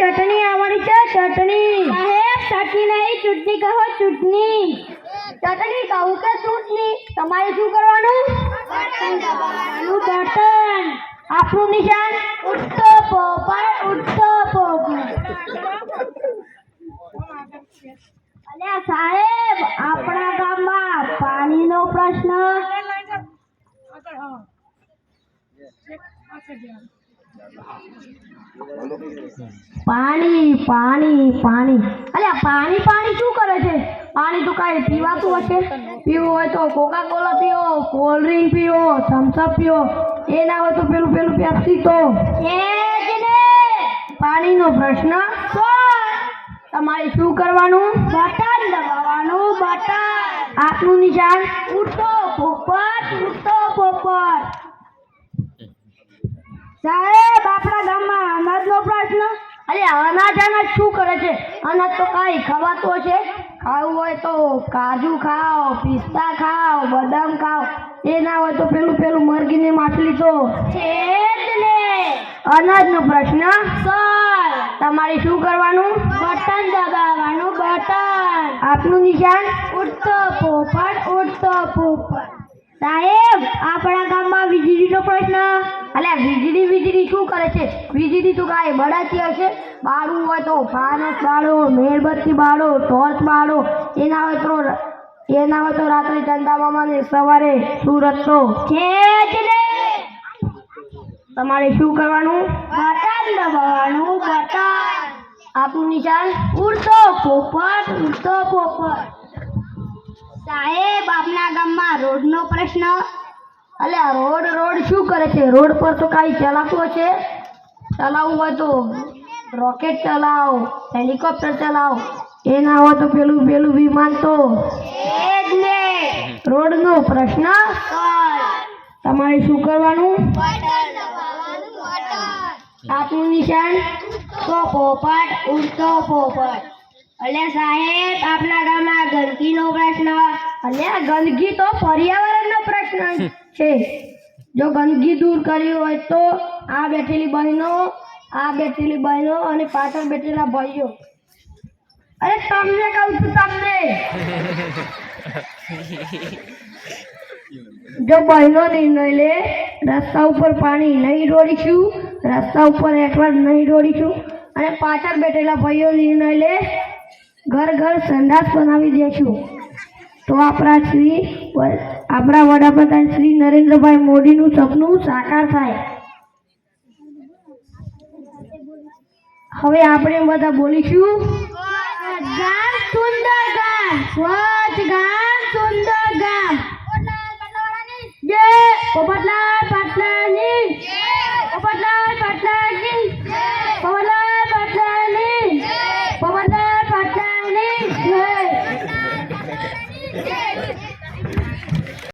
ચટણી આવવાની છે ચટણી. સાહેબ ચટણી નહીં ચૂંટણી કહો ચૂંટણી. ચટણી કહું કે ચૂંટણી? તમારે શું કરવાનું? Button button. આપણું નિશાન ઉઠતો પોપર ઉઠતો પોપર અલ્યા સાહેબ આપણા ગામમાં પાણીનો પ્રશ્ન. પાણી પાણી પાણી. અલ્યા, પાણી પાણી શું કરે છે? પાણી તો કાંઈ પીવાતું હશે. પીવું હોય તો કોકા કોલા પીવો કોલ્ડ ડ્રિંક પીવો થમ્સઅપ પીવો એ ના હોય તો પેલું પેલું પેપ્સી તો. પાણીનો પ્રશ્ન તમારે શું કરવાનું? બટન દબાવવાનું, બટન. આપનું નિશાન ઉઠતો પોપટ. ઉઠતો પોપટ. સાહેબ આપણા ગામમાં અનાજનો પ્રશ્ન? અરે અનાજ અનાજ શું કરે છે? અનાજ તો કાંઈ ખવાતું છે. ખાવું હોય તો કાજુ ખાઓ પિસ્તા ખાઓ બદામ ખાઓ. એ ના હોય તો પેલું પેલું મરઘીની માછલી તો. છે જ ને અનાજનો પ્રશ્ન? સર. તમારે શું કરવાનું? બટન દબાવવાનું બટન. આપનું નિશાન? ઉડતો પોપટ ઉડતો પોપટ સાહેબ, આપણા ગામમાં વીજળીનો પ્રશ્ન. અલ્યા, વીજળી વીજળી શું કરે છે? વીજળી તો કાંઈ બળાતી હશે બાળવું હોય તો ફાનસ બાળો, મેણબત્તી બાળો, ટોર્ચ બાળો. એના હોય તો એના હોય તો રાત્રે ચંદામામાં ને સવારે સુરત તો તમારે શું કરવાનું? બટન દબાવવાનું, બટન. આપનું નિશાન ઉડતો પોપટ ઉડતો પોપટ. સાહેબ આપના ગામમાં રોડનો પ્રશ્ન. એટલે રોડ રોડ શું કરે છે? રોડ પર તો કાંઈ ચલાવતો હશે ચલાવવું હોય તો રોકેટ ચલાવ હેલિકોપ્ટર ચલાવ. એ ના હોય તો પેલું પેલું વિમાન તો. રોડનો પ્રશ્ન? તમારે શું કરવાનું? દબાવવાનું નિશાન? તો પોપટ ઉડતો પોપટ. એટલે સાહેબ આપના ગામમાં ગંદકીનો પ્રશ્ન. અલ્યા ગંદકી તો પર્યાવરણનો પ્રશ્ન છે. જો ગંદકી દૂર કરવી હોય તો આ બેઠેલી બહેનો, આ બેઠેલી બહેનો અને પાછળ બેઠેલા ભાઈઓ. અરે તમને કહું છું તમને. જો બહેનો નિર્ણય લે, રસ્તા ઉપર પાણી નહીં દોડીશું રસ્તા ઉપર એકવાર નહીં દોડીશું અને પાછળ બેઠેલા ભાઈઓ નિર્ણય લે ઘર ઘર સંડાસ બનાવી દેશું. તો આપણા શ્રી આપણા વડાપ્રધાન શ્રી નરેન્દ્રભાઈ મોદીનું સપનું સાકાર થાય. હવે આપણે બધા બોલીશું. સુંદર